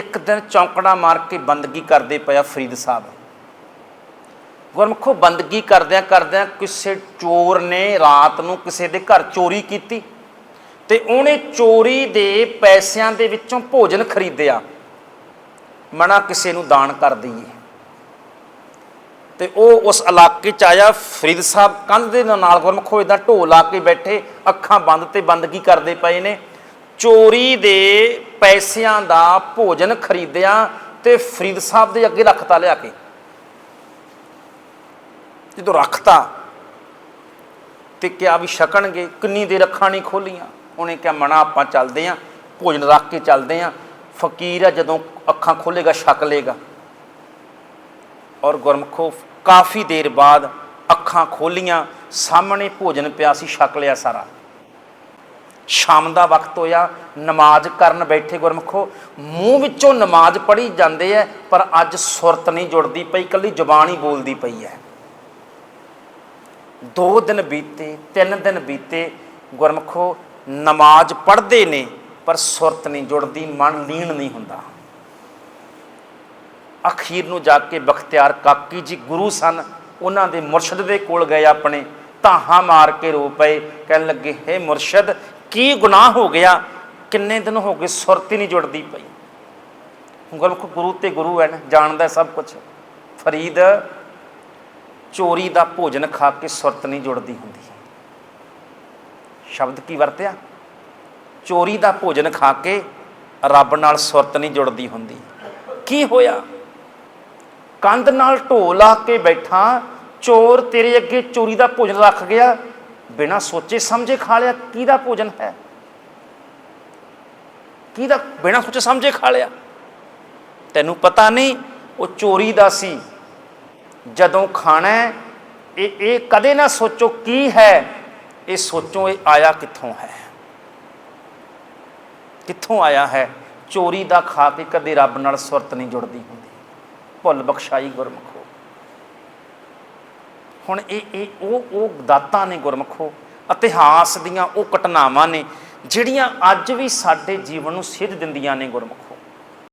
ਇੱਕ ਦਿਨ ਚੌਂਕੜਾ ਮਾਰ ਕੇ ਬੰਦਗੀ ਕਰਦੇ ਪਿਆ ਫਰੀਦ ਸਾਹਿਬ। ਗੁਰਮਖੋ ਬੰਦਗੀ ਕਰਦਿਆਂ ਕਰਦਿਆਂ ਕਿਸੇ ਚੋਰ ਨੇ ਰਾਤ ਨੂੰ ਕਿਸੇ ਦੇ ਘਰ ਚੋਰੀ ਕੀਤੀ ਤੇ ਉਹਨੇ ਚੋਰੀ ਦੇ ਪੈਸਿਆਂ ਦੇ ਵਿੱਚੋਂ ਭੋਜਨ ਖਰੀਦਿਆ। ਮਣਾ ਕਿਸੇ ਨੂੰ ਦਾਨ ਕਰ ਦਈਏ। ਤੇ ਉਹ ਉਸ ਇਲਾਕੇ ਚ ਆਇਆ, ਫਰੀਦ ਸਾਹਿਬ ਕੰਧ ਦੇ ਨਾਲ ਗੁਰਮਖੋ ਇਦਾਂ ਢੋ ਲਾ ਕੇ ਬੈਠੇ, ਅੱਖਾਂ ਬੰਦ ਤੇ ਬੰਦਗੀ ਕਰਦੇ ਪਏ ਨੇ। ਚੋਰੀ ਦੇ ਪੈਸਿਆਂ ਦਾ ਭੋਜਨ ਖਰੀਦਿਆ ਤੇ ਫਰੀਦ ਸਾਹਿਬ ਦੇ ਅੱਗੇ ਰੱਖਤਾ ਲਿਆ ਕੇ। ਜਦੋਂ ਰੱਖਤਾ ਤੇ ਕਿਹਾ ਵੀ ਛਕਣਗੇ, ਕਿੰਨੀ ਦੇਰ ਅੱਖਾਂ ਨਹੀਂ ਖੋਲੀਆਂ। ਉਹਨੇ ਕਿਹਾ, ਮਨਾ ਆਪਾਂ ਚੱਲਦੇ ਆਂ, ਭੋਜਨ ਰੱਖ ਕੇ ਚੱਲਦੇ ਆਂ। ਫਕੀਰ ਆ, ਜਦੋਂ ਅੱਖਾਂ ਖੋਲੇਗਾ, ਛਕ ਲੇਗਾ। ਔਰ ਗੁਰਮਖੋ, ਕਾਫੀ ਦੇਰ ਬਾਅਦ ਅੱਖਾਂ ਖੋਲੀਆਂ, ਸਾਹਮਣੇ ਭੋਜਨ ਪਿਆ ਸੀ, ਛਕ ਲਿਆ ਸਾਰਾ। ਸ਼ਾਮ ਦਾ ਵਕਤ ਹੋਇਆ, ਨਮਾਜ਼ ਕਰਨ ਬੈਠੇ ਗੁਰਮਖੋ, ਮੂੰਹ ਵਿੱਚੋਂ ਨਮਾਜ਼ ਪੜ੍ਹੀ ਜਾਂਦੇ ਐ, ਪਰ ਅੱਜ ਸੁਰਤ ਨਹੀਂ ਜੁੜਦੀ ਪਈ ਕੱਲੀ ਜ਼ੁਬਾਨ ਹੀ ਬੋਲਦੀ ਪਈ ਐ। ਦੋ ਦਿਨ ਬੀਤੇ, ਤਿੰਨ ਦਿਨ ਬੀਤੇ, ਗੁਰਮਖੋ, ਨਮਾਜ਼ ਪੜ੍ਹਦੇ ਨੇ, ਪਰ ਸੁਰਤ ਨਹੀਂ ਜੁੜਦੀ, ਮਨ ਲੀਨ ਨਹੀਂ ਹੁੰਦਾ। ਅਖੀਰ ਨੂੰ ਜਾ ਕੇ ਬਖਤਿਆਰ ਕਾਕੀ ਜੀ ਗੁਰੂ ਸਨ, ਉਹਨਾਂ ਦੇ ਮੁਰਸ਼ਿਦ ਦੇ ਕੋਲ ਗਏ ਆਪਣੇ, ਧਾਹਾਂ ਮਾਰ ਕੇ ਰੋ ਪਏ, ਕਹਿਣ ਲੱਗੇ, ਹੈ ਮੁਰਸ਼ਿਦ ਕੀ ਗੁਨਾਹ ਹੋ ਗਿਆ, ਕਿੰਨੇ ਦਿਨ ਹੋ ਗਏ ਸੁਰਤ ਹੀ ਨਹੀਂ ਜੁੜਦੀ ਪਈ। ਗੁਰਮੁਖ ਗੁਰੂ ਤੇ ਗੁਰੂ ਹੈ ਨਾ, ਜਾਣਦਾ ਸਭ ਕੁਝ ਫਰੀਦ ਚੋਰੀ ਦਾ ਭੋਜਨ ਖਾ ਕੇ ਸੁਰਤ ਨਹੀਂ ਜੁੜਦੀ ਹੁੰਦੀ। ਸ਼ਬਦ ਕੀ ਵਰਤਿਆ? ਚੋਰੀ ਦਾ ਭੋਜਨ ਖਾ ਕੇ ਰੱਬ ਨਾਲ ਸੁਰਤ ਨਹੀਂ ਜੁੜਦੀ ਹੁੰਦੀ। ਕੀ ਹੋਇਆ? ਕੰਧ ਨਾਲ ਢੋ ਲਾ ਕੇ ਬੈਠਾ, ਚੋਰ ਤੇਰੇ ਅੱਗੇ ਚੋਰੀ ਦਾ ਭੋਜਨ ਰੱਖ ਗਿਆ ਬਿਨਾਂ ਸੋਚੇ ਸਮਝੇ ਖਾ ਲਿਆ, ਕਿਹਦਾ ਭੋਜਨ ਹੈ? ਕਿਹਦਾ ਬਿਨਾਂ ਸੋਚੇ ਸਮਝੇ ਖਾ ਲਿਆ? ਤੈਨੂੰ ਪਤਾ ਨਹੀਂ, ਉਹ ਚੋਰੀ ਦਾ ਸੀ। ਜਦੋਂ ਖਾਣਾ ਇਹ ਇਹ ਕਦੇ ਨਾ ਸੋਚੋ ਕੀ ਹੈ, ਇਹ ਸੋਚੋ ਇਹ ਆਇਆ ਕਿੱਥੋਂ ਹੈ? ਕਿੱਥੋਂ ਆਇਆ ਹੈ? ਚੋਰੀ ਦਾ ਖਾ ਕੇ ਕਦੇ ਰੱਬ ਨਾਲ ਸੁਰਤ ਨਹੀਂ ਜੁੜਦੀ ਹੁੰਦੀ। ਭੁੱਲ ਬਖਸ਼ਾਈ ਗੁਰਮਖੋ। ਹੁਣ ਇਹ ਇਹ, ਉਹ ਉਹ ਦਾਤਾਂ ਨੇ ਗੁਰਮਖੋ, ਇਤਿਹਾਸ ਦੀਆਂ ਉਹ ਘਟਨਾਵਾਂ ਨੇ, ਜਿਹੜੀਆਂ ਅੱਜ ਵੀ ਸਾਡੇ ਜੀਵਨ ਨੂੰ ਸਿੱਧ ਦਿੰਦੀਆਂ ਨੇ ਗੁਰਮਖੋ।